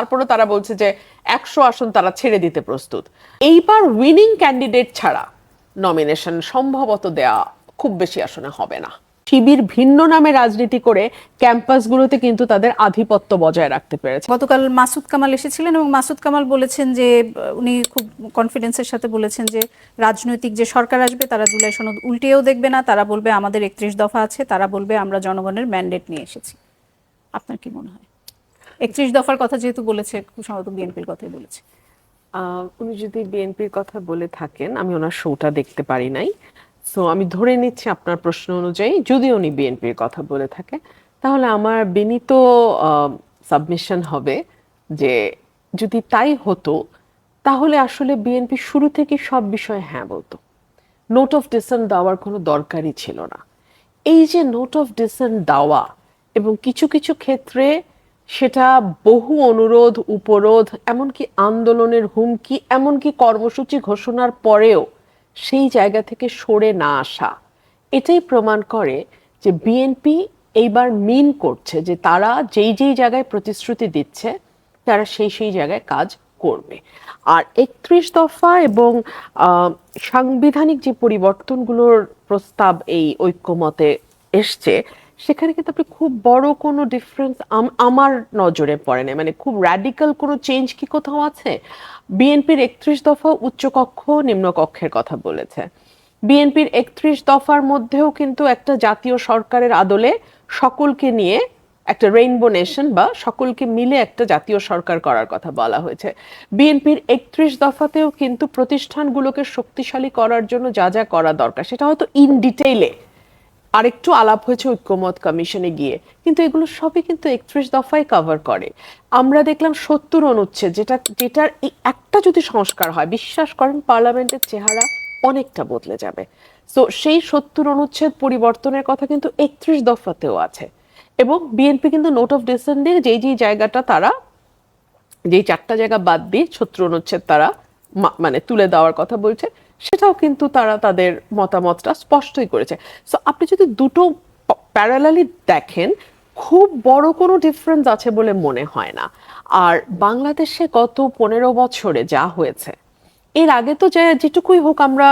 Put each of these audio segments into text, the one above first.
তারপরে তারা বলছে যে একশো আসন তারা ছেড়ে দিতে প্রস্তুত। এইবার উইনিং ক্যান্ডিডেট ছাড়া নমিনেশন সম্ভবত দেয়া খুব বেশি আসনে হবে না। শিবির ভিন্ন নামে রাজনীতি করে ক্যাম্পাসগুলোতে কিন্তু তাদের আধিপত্য বজায় রাখতে পেরেছে। গতকাল মাসুদ কামাল এসেছিলেন এবং মাসুদ কামাল বলেছেন যে, উনি খুব কনফিডেন্সের সাথে বলেছেন যে, রাজনৈতিক যে সরকার আসবে তারা জুলাই সনদ উল্টেও দেখবে না। তারা বলবে আমাদের একত্রিশ দফা আছে, তারা বলবে আমরা জনগণের ম্যান্ডেট নিয়ে এসেছি। আপনার কি মনে হয়? একত্রিশ দফার কথা যেহেতু বলেছে, সম্ভবত বিএনপির কথাই বলেছে। উনি যদি বিএনপির কথা বলে থাকেন, আমি ওনার শোটা দেখতে পারি নাই। সো আমি ধরে নিচ্ছি আপনার প্রশ্ন অনুযায়ী, যদি উনি বিএনপির কথা বলে থাকে, তাহলে আমার বিনীত সাবমিশন হবে যে যদি তাই হতো, তাহলে আসলে বিএনপি শুরু থেকে সব বিষয়ে হ্যাঁ বলতো। নোট অফ ডিসেন্ট দেওয়ার কোনো দরকারই ছিল না। এই যে নোট অফ ডিসেন্ট দেওয়া এবং কিছু কিছু ক্ষেত্রে সেটা বহু অনুরোধ, উপরোধ, এমনকি আন্দোলনের হুমকি, এমনকি কর্মসূচি ঘোষণার পরেও সেই জায়গা থেকে সরে না আসা। এটাই প্রমাণ করে যে বিএনপি এইবার মিন করছে যে তারা যেই যেই জায়গায় প্রতিশ্রুতি দিচ্ছে, তারা সেই সেই জায়গায় কাজ করবে। আর একত্রিশ দফা এবং সাংবিধানিক যে পরিবর্তনগুলোর প্রস্তাব এই ঐক্যমতে এসছে সেখানে কিন্তু আপনি খুব বড় কোনো ডিফারেন্স আমার নজরে পড়ে না মানে খুব র্যাডিক্যাল কোনো চেঞ্জ কি কোথাও আছে? বিএনপির একত্রিশ দফা উচ্চকক্ষ নিম্নকক্ষের কথা বলেছে। বিএনপির একত্রিশ দফার মধ্যেও কিন্তু একটা জাতীয় সরকারের আদলে সকলকে নিয়ে একটা রেইনবো নেশন বা সকলকে মিলে একটা জাতীয় সরকার করার কথা বলা হয়েছে। বিএনপির একত্রিশ দফাতেও কিন্তু প্রতিষ্ঠানগুলোকে শক্তিশালী করার জন্য যা যা করা দরকার, সেটা হয়তো ইন ডিটেইলে আরেকটু আলাপ হয়েছে ঐক্যমত কমিশনে গিয়ে। কিন্তু এগুলো সবই কিন্তু একত্রিশ দফায় কভার করে। আমরা দেখলাম সত্তর অনুচ্ছেদ, যেটা, যেটার এই একটা যদি সংস্কার হয়, বিশ্বাস করেন পার্লামেন্টের চেহারা অনেকটা বদলে যাবে। তো সেই সত্তর অনুচ্ছেদ পরিবর্তনের কথা কিন্তু একত্রিশ দফাতেও আছে। এবং বিএনপি কিন্তু নোট অফ ডিসেন্ডের যেই যেই জায়গাটা তারা, যেই চারটা জায়গা বাদ দিয়ে ছত্র অনুচ্ছেদ তারা মানে তুলে দেওয়ার কথা বলছে সেটাও কিন্তু তারা তাদের মতামতটা স্পষ্টই করেছে। সো আপনি যদি দুটো প্যারালালি দেখেন, খুব বড় কোনো ডিফারেন্স আছে বলে মনে হয় না। আর বাংলাদেশে গত পনেরো বছরে যা হয়েছে, এর আগে তো যে যেটুকুই হোক আমরা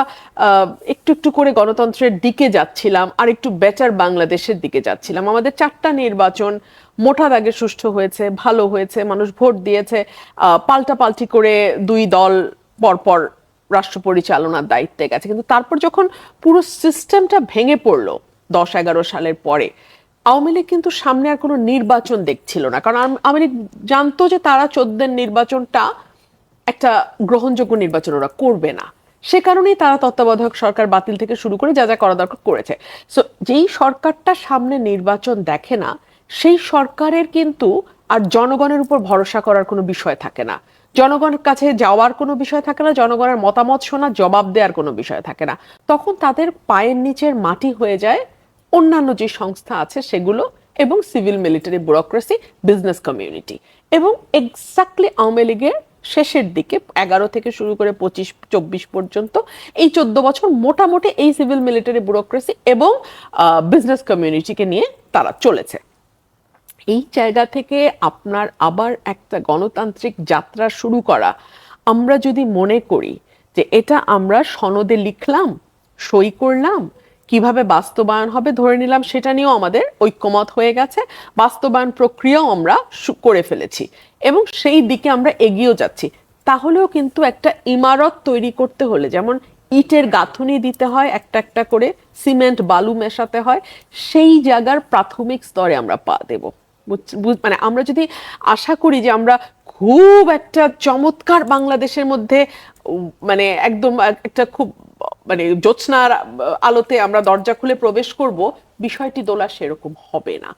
একটু একটু করে গণতন্ত্রের দিকে যাচ্ছিলাম, আর একটু বেটার বাংলাদেশের দিকে যাচ্ছিলাম। আমাদের চারটা নির্বাচন মোটা দাগে সুষ্ঠু হয়েছে, ভালো হয়েছে, মানুষ ভোট দিয়েছে পাল্টা পাল্টি করে দুই দল পরপর রাষ্ট্র পরিচালনার দায়িত্বে গেছে। কিন্তু তারপর যখন পুরো সিস্টেমটা ভেঙে পড়ল দশ এগারো সালের পরে, আওয়ামী লীগ কিন্তু সামনে আর কোনো নির্বাচন দেখছিল না। কারণ আওয়ামী লীগ জানতো যে তারা চোদ্দের নির্বাচনটা একটা গ্রহণযোগ্য নির্বাচন ওরা করবে না। সে কারণেই তারা তত্ত্বাবধায়ক সরকার বাতিল থেকে শুরু করে যা যা করা দরকার করেছে। সো যেই সরকারটা সামনে নির্বাচন দেখে না, সেই সরকারের কিন্তু আর জনগণের উপর ভরসা করার কোনো বিষয় থাকে না। জনগণের কাছে যাওয়ার কোনো বিষয় থাকে না, জনগণের মতামত শোনা, জবাব দেওয়ার কোনো বিষয় থাকে না। তখন তাদের পায়ের নিচের মাটি হয়ে যায়, অন্যান্য যে সংস্থা আছে সেগুলো এবং civil military bureaucracy, business community. এবং এক্স্যাক্টলি আওয়ামী লীগের শেষের দিকে, এগারো থেকে শুরু করে পঁচিশ, চব্বিশ পর্যন্ত, এই চোদ্দ বছর মোটামুটি এই সিভিল মিলিটারি ব্যুরোক্রেসি এবং বিজনেস কমিউনিটিকে নিয়ে তারা চলেছে। এই জায়গা থেকে আপনার আবার একটা গণতান্ত্রিক যাত্রা শুরু করা। আমরা যদি মনে করি যে এটা আমরা সনদে লিখলাম, সই করলাম, কীভাবে বাস্তবায়ন হবে ধরে নিলাম সেটা নিয়েও আমাদের ঐক্যমত হয়ে গেছে, বাস্তবায়ন প্রক্রিয়াও আমরা করে ফেলেছি এবং সেই দিকে আমরা এগিয়েও যাচ্ছি। তাহলেও কিন্তু একটা ইমারত তৈরি করতে হলে, যেমন ইটের গাঁথুনি দিতে হয় একটা একটা করে, সিমেন্ট বালু মেশাতে হয়, সেই জায়গার প্রাথমিক স্তরে আমরা পা দেব। মানে আমরা যদি আশা করি যে আমরা খুব একটা চমৎকার বাংলাদেশের মধ্যে মানে একদম একটা খুব মানে জ্যোৎস্নার আলোতে আমরা দরজা খুলে প্রবেশ করব, বিষয়টি দোলা সেরকম হবে না।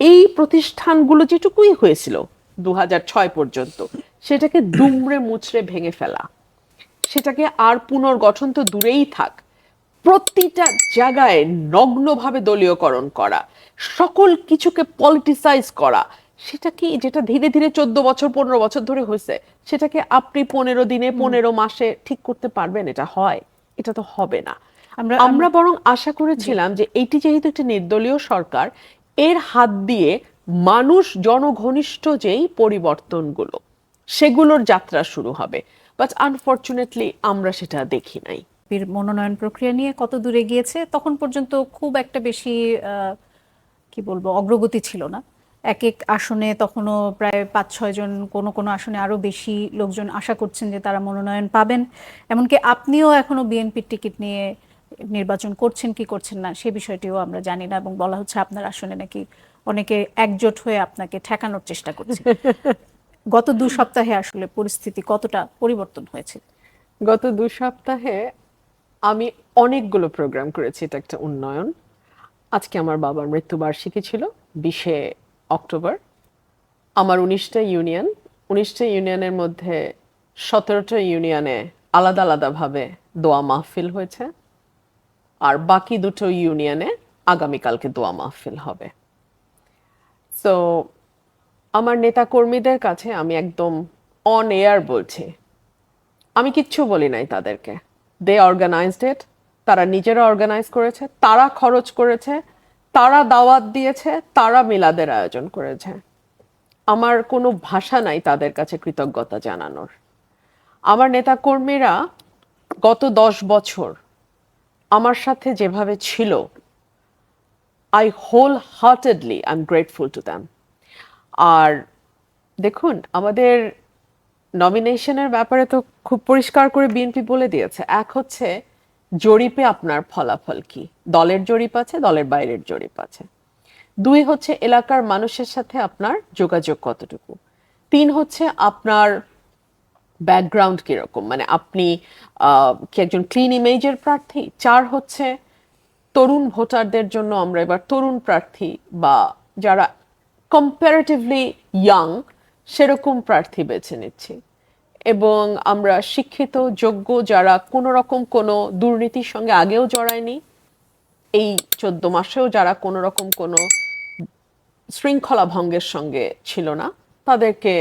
এই প্রতিষ্ঠানগুলো যেটুকুই হয়েছিল দু ছয় পর্যন্ত, সেটাকে দুমড়ে মুচড়ে ভেঙে ফেলা। সেটাকে আর পুনর্গঠন তো দূরেই থাক প্রতিটা জায়গায় নগ্নভাবে দলীয়করণ করা সকল কিছুকে পলিটিসাইজ করা সেটা কি যেটা ধীরে ধীরে চোদ্দ বছর পনেরো বছর ধরে হয়েছে সেটাকে আপনি পনেরো দিনে পনেরো মাসে ঠিক করতে পারবেন? এটা হয়। এটা তো হবে না। আমরা আমরা বরং আশা করেছিলাম যে এটি যেহেতু একটি নির্দলীয় সরকার এর হাত দিয়ে মানুষ জনঘনিষ্ঠ যেই পরিবর্তনগুলো সেগুলোর যাত্রা শুরু হবে। বাট আনফর্চুনেটলি আমরা সেটা দেখি নাই। বিএনপির মনোনয়ন প্রক্রিয়া নিয়ে কত দূরে গিয়েছে তখন পর্যন্ত খুব একটা বেশি কি বলব অগ্রগতি ছিল না। এক এক আসনে তখনও প্রায় পাঁচ ছয় জন কোনো কোনো আসনে আরও বেশি লোকজন আশা করছেন যে তারা মনোনয়ন পাবেন। এমনকি আপনিও এখনও বিএনপির টিকিট নিয়ে নির্বাচন করছেন কি করছেন না সে বিষয়টিও আমরা জানি না এবং বলা হচ্ছে আপনার আসনে নাকি অনেকে একজোট হয়ে আপনাকে ঠেকানোর চেষ্টা করছে। গত দু সপ্তাহে আসলে পরিস্থিতি কতটা পরিবর্তন হয়েছে? গত দু সপ্তাহে আমি অনেকগুলো প্রোগ্রাম করেছি, এটা একটা উন্নয়ন। আজকে আমার বাবার মৃত্যুবার্ষিকী ছিল বিশে অক্টোবর। আমার উনিশটা ইউনিয়ন উনিশটা ইউনিয়নের মধ্যে সতেরোটা ইউনিয়নে আলাদা আলাদাভাবে দোয়া মাহফিল হয়েছে। আর বাকি দুটো ইউনিয়নে আগামীকালকে দোয়া মাহফিল হবে। সো আমার নেতা কর্মীদের কাছে আমি একদম অন এয়ার বলছি। আমি কিচ্ছু বলি নাই তাদেরকে। দে অর্গানাইজড ইট তারা নিজেরা অর্গানাইজ করেছে, তারা খরচ করেছে, তারা দাওয়াত দিয়েছে, তারা মিলাদের আয়োজন করেছে। আমার কোনো ভাষা নাই তাদের কাছে কৃতজ্ঞতা জানানোর। আমার নেতাকর্মীরা গত দশ বছর আমার সাথে যেভাবে ছিল I wholeheartedly I am grateful to them আর দেখুন, আমাদের নমিনেশনের ব্যাপারে তো খুব পরিষ্কার করে বিএনপি বলে দিয়েছে। এক হচ্ছে, জরিপে আপনার ফলাফল কি? দলের জরিপ আছে, দলের বাইরের জরিপ আছে। দুই হচ্ছে, এলাকার মানুষের সাথে আপনার যোগাযোগ কতটুকু? তিন হচ্ছে, আপনার ব্যাকগ্রাউন্ড কীরকম? মানে আপনি কি একজন ক্লিন ইমেজের প্রার্থী? চার হচ্ছে, তরুণ ভোটারদের জন্য আমরা এবার তরুণ প্রার্থী বা যারা কম্পারেটিভলি ইয়াং সেরকম প্রার্থী বেছে নিচ্ছি। এবং আমরা শিক্ষিত, যোগ্য যারা কোনো রকম কোনো দুর্নীতির সঙ্গে আগেও জড়ায়নি, এই চোদ্দ মাসেও যারা কোনো রকম কোনো শৃঙ্খলা ভঙ্গের সঙ্গে ছিল না, তাদেরকে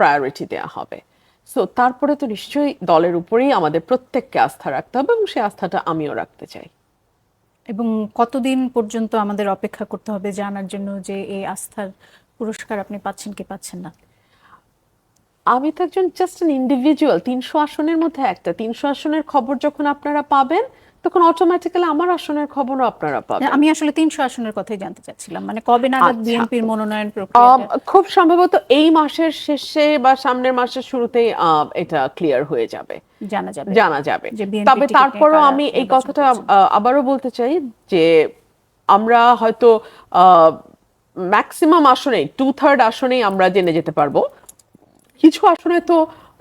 প্রায়োরিটি দেওয়া হবে। সো তারপরে তো নিশ্চয়ই দলের উপরেই আমাদের প্রত্যেককে আস্থা রাখতে হবে এবং সেই আস্থাটা আমিও রাখতে চাই। এবং কতদিন পর্যন্ত আমাদের অপেক্ষা করতে হবে জানার জন্য যে এই আস্থার পুরস্কার আপনি পাচ্ছেন কি পাচ্ছেন না? আমি তো একজন জাস্ট অ্যান ইন্ডিভিজুয়াল তিনশো আসনের মধ্যে একটা। তিনশো আসনের খবর যখন আপনারা পাবেন তখন অটোমেটিক্যালি আমার আসনের খবরও আপনারা পাবেন। আমি আসলে তিনশো আসনের কথাই জানতে চাচ্ছিলাম। মানে কবে নাগাদ আচ্ছা। বিএনপির মনোনয়ন প্রক্রিয়া? খুব সম্ভবত এই মাসের শেষে বা সামনের মাসের শুরুতেই আহ, এটা ক্লিয়ার হয়ে যাবে। জানা যাবে। জানা যাবে। তবে তারপরও আমি এই কথাটা আবারও বলতে চাই যে আমরা হয়তো ম্যাক্সিমাম আসনে টু থার্ড আসনেই আমরা জেনে যেতে পারব। কিছু আসনে তো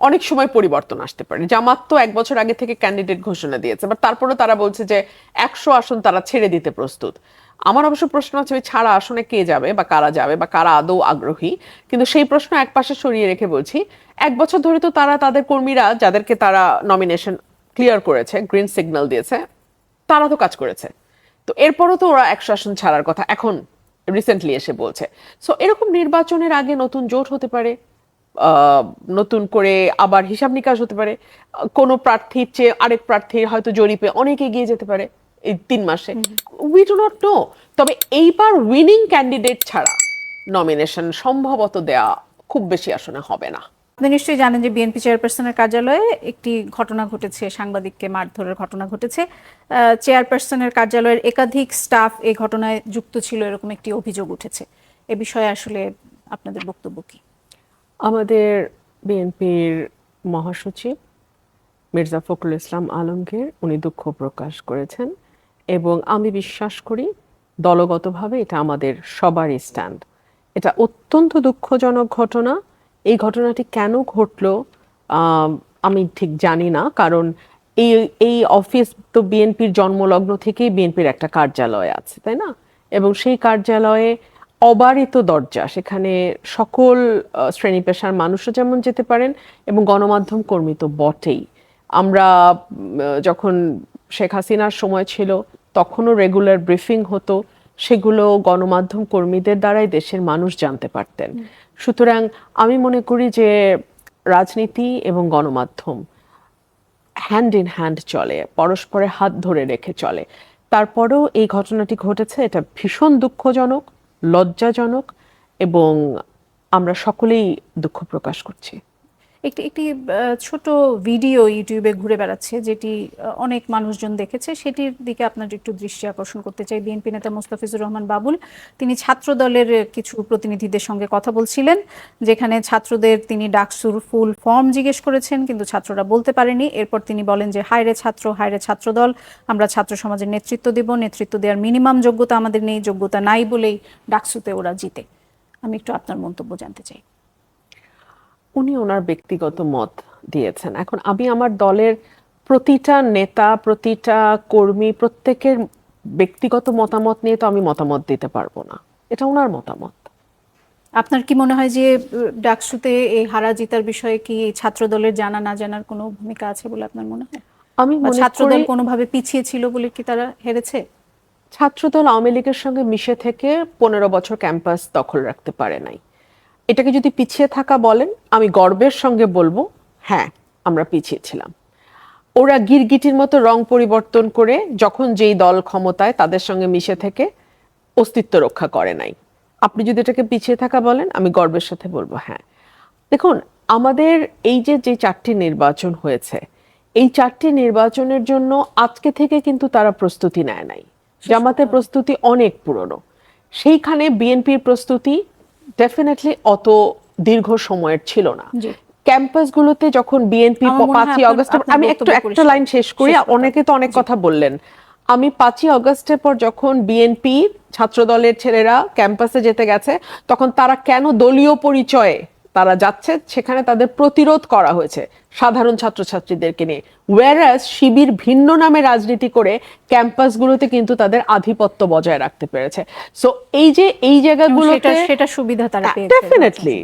অনেক সময় পরিবর্তন আসতে পারে। জামাত তো এক বছর আগে থেকে ক্যান্ডিডেট ঘোষণা দিয়েছে বাট তারপরে তারা বলছে যে একশো আসন তারা ছেড়ে দিতে প্রস্তুত। আমার অবশ্য প্রশ্ন আছে ছাড়া আসনে কে যাবে বা কারা যাবে বা কারা আদৌ আগ্রহী? কিন্তু সেই প্রশ্ন এক পাশে সরিয়ে রেখে বলছি, এক বছর ধরে তো তারা তাদের কর্মীরা যাদেরকে তারা নমিনেশন ক্লিয়ার করেছে গ্রিন সিগন্যাল দিয়েছে, তারা তো কাজ করেছে। তো এরপরও তো ওরা একশো আসন ছাড়ার কথা। এখন রিসেন্টলি এসে বলছে। সো এরকম নির্বাচনের আগে নতুন জোট হতে পারে নতুন করে আবার হিসাব নিকাশ হতে পারে কোনো প্রার্থীর চেয়ে আরেক প্রার্থীর হয়তো জরিপে অনেক এগিয়ে যেতে পারে এই তিন মাসে। উই ডু নট নো তবে এইবার উইনিং ক্যান্ডিডেট ছাড়া নমিনেশন সম্ভবত দেয়া খুব বেশি আসনে হবে না। আপনি নিশ্চয়ই জানেন যে বিএনপি চেয়ারপারসনের কার্যালয়ে একটি ঘটনা ঘটেছে, সাংবাদিককে মারধরের ঘটনা ঘটেছে। চেয়ারপারসনের কার্যালয়ের একাধিক স্টাফ এই ঘটনায় যুক্ত ছিল, এরকম একটি অভিযোগ উঠেছে। এ বিষয়ে আসলে আপনাদের বক্তব্য কি? আমাদের বিএনপির মহাসচিব মির্জা ফখরুল ইসলাম আলমগীর, উনি দুঃখ প্রকাশ করেছেন এবং আমি বিশ্বাস করি দলগতভাবে এটা আমাদের সবারই স্ট্যান্ড এটা অত্যন্ত দুঃখজনক ঘটনা। এই ঘটনাটি কেন ঘটলো আম, ঠিক জানি না কারণ এই এই অফিস তো বিএনপির জন্মলগ্ন থেকেই বিএনপির একটা কার্যালয় আছে তাই না? এবং সেই কার্যালয়ে অবারিত দরজা সেখানে সকল শ্রেণি পেশার মানুষও যেমন যেতে পারেন এবং গণমাধ্যম কর্মী তো বটেই। আমরা যখন শেখ হাসিনার সময় ছিল তখনও রেগুলার ব্রিফিং হতো সেগুলো গণমাধ্যম কর্মীদের দ্বারাই দেশের মানুষ জানতে পারতেন। সুতরাং আমি মনে করি যে রাজনীতি এবং গণমাধ্যম হ্যান্ড ইন হ্যান্ড চলে, পরস্পরে হাত ধরে রেখে চলে। তারপরেও এই ঘটনাটি ঘটেছে, এটা ভীষণ দুঃখজনক, লজ্জাজনক এবং আমরা সকলেই দুঃখ প্রকাশ করছি। একটি একটি ছোট ভিডিও ইউটিউবে ঘুরে বেড়াচ্ছে, যেটি অনেক মানুষজন দেখেছে। সেটির দিকে আপনার একটু দৃষ্টি আকর্ষণ করতে চাই। বিএনপি নেতা মোস্তাফিজুর রহমান বাবুল, তিনি ছাত্র দলের কিছু প্রতিনিধিদের সঙ্গে কথা বলছিলেন, যেখানে ছাত্রদের তিনি ডাকসুর ফুল ফর্ম জিজ্ঞেস করেছেন, কিন্তু ছাত্ররা বলতে পারেনি। এরপর তিনি বলেন যে, হায়রে ছাত্র হায়রে ছাত্র দল আমরা ছাত্র সমাজের নেতৃত্ব দেব। নেতৃত্ব দেওয়ার মিনিমাম যোগ্যতা আমাদের নেই, যোগ্যতা নাই বলেই ডাকসুতে ওরা জিতে। আমি একটু আপনার মন্তব্য জানতে চাই। উনি ওনার ব্যক্তিগত মত দিয়েছেন। এখন আমি আমার দলের প্রতিটা নেতা প্রতিটা কর্মী প্রত্যেকের ব্যক্তিগত মতামত নিয়ে তো আমি মতামত দিতে পারব না। এটা ওনার মতামত। আপনার কি মনে হয় যে ডাকসুতে এই হারা জিতার বিষয়ে কি ছাত্র দলের জানা না জানার কোনো ভূমিকা আছে বলে আপনার মনে হয়? আমি ছাত্রদল ছাত্র কোনোভাবে পিছিয়ে ছিল বলে কি তারা হেরেছে? ছাত্রদল আওয়ামী লীগের সঙ্গে মিশে থেকে পনেরো বছর ক্যাম্পাস দখল রাখতে পারে নাই। এটাকে যদি পিছিয়ে থাকা বলেন আমি গর্বের সঙ্গে বলব হ্যাঁ আমরা পিছিয়ে ছিলাম। ওরা গিরগিটির মতো রং পরিবর্তন করে যখন যেই দল ক্ষমতায় তাদের সঙ্গে মিশে থেকে অস্তিত্ব রক্ষা করে নাই। আপনি যদি এটাকে পিছিয়ে থাকা বলেন আমি গর্বের সাথে বলব হ্যাঁ। দেখুন আমাদের এই যে যে চারটি নির্বাচন হয়েছে এই চারটি নির্বাচনের জন্য আজকে থেকে কিন্তু তারা প্রস্তুতি নেয় নাই। জামাতের প্রস্তুতি অনেক পুরনো। সেইখানে বিএনপির প্রস্তুতি ডেফিনেটলি অত দীর্ঘ সময়ের ছিল না। ক্যাম্পাসগুলোতে যখন বিএনপি পাঁচই অগস্ট আমি একটু একটা লাইন শেষ করি অনেকে তো অনেক কথা বললেন। আমি পাঁচই অগস্টের পর যখন বিএনপি ছাত্রদলের ছেলেরা ক্যাম্পাসে যেতে গেছে তখন তারা কেন দলীয় পরিচয়ে তারা যাচ্ছে সেখানে তাদের প্রতিরোধ করা হয়েছে সাধারণ ছাত্রছাত্রীদেরকে নিয়ে। ওয়ারাস শিবির ভিন্ন নামে রাজনীতি করে ক্যাম্পাসগুলোতে কিন্তু তাদের আধিপত্য বজায় রাখতে পেরেছে। সো এই যে এই জায়গাগুলো সেটা সেটা সুবিধা তারা পেয়েছে। ডেফিনেটলি